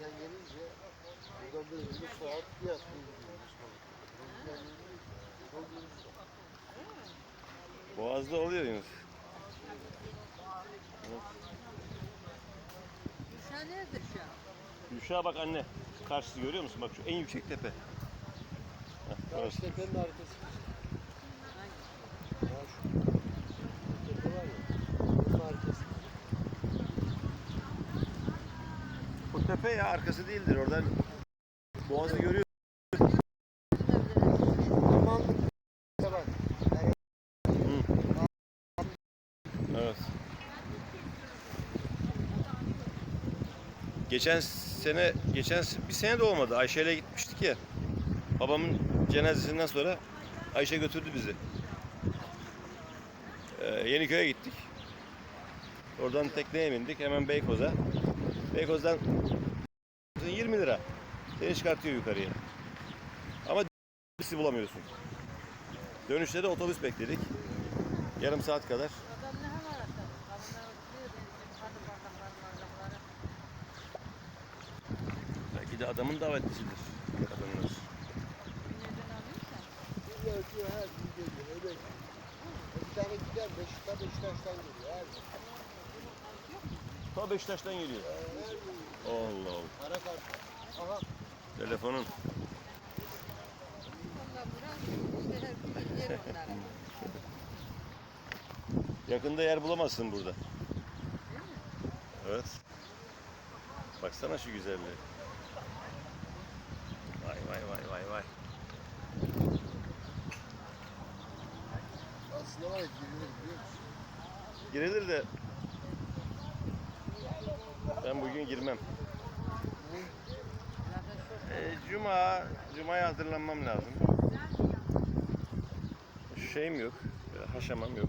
erken gelince burada böyle bir saat bir gelince çok. Boğaz'da oluyor Yunus. Gülşah nerede şu an? Gülşah'a bak anne. Karşısı görüyor musun? Bak şu en yüksek tepe. Heh, Karşı orası. tepenin arkası. Ya şu tepe var ya. Bunun arkası. Bu tepe ya arkası değildir. Oradan Boğaz'ı görüyor. Geçen sene, geçen bir sene de olmadı. Ayşe'yle gitmiştik ya. Babamın cenazesinden sonra Ayşe götürdü bizi. Ee, Yeniköy'e gittik. Oradan tekneye bindik. Hemen Beykoz'a. Beykoz'dan 20 lira. Seni çıkartıyor yukarıya. Ama birisi bulamıyorsun. Dönüşte de otobüs bekledik. Yarım saat kadar. Belki de adamın davetlisidir. Kadınlar. Bir geliyor. Öyle. Bir tane gider Beşiktaş Beşiktaş'tan geliyor. Her. Ta Beşiktaş'tan geliyor. Allah Allah. Para kartı. Aha. Telefonun. Yakında yer bulamazsın burada. Evet. Baksana şu güzelliğe. Vay vay vay vay vay. Aslında var girilir biliyor musun? Girilir de ben bugün girmem. E, Cuma, Cuma'ya hazırlanmam lazım. Şeyim yok, e, haşamam yok.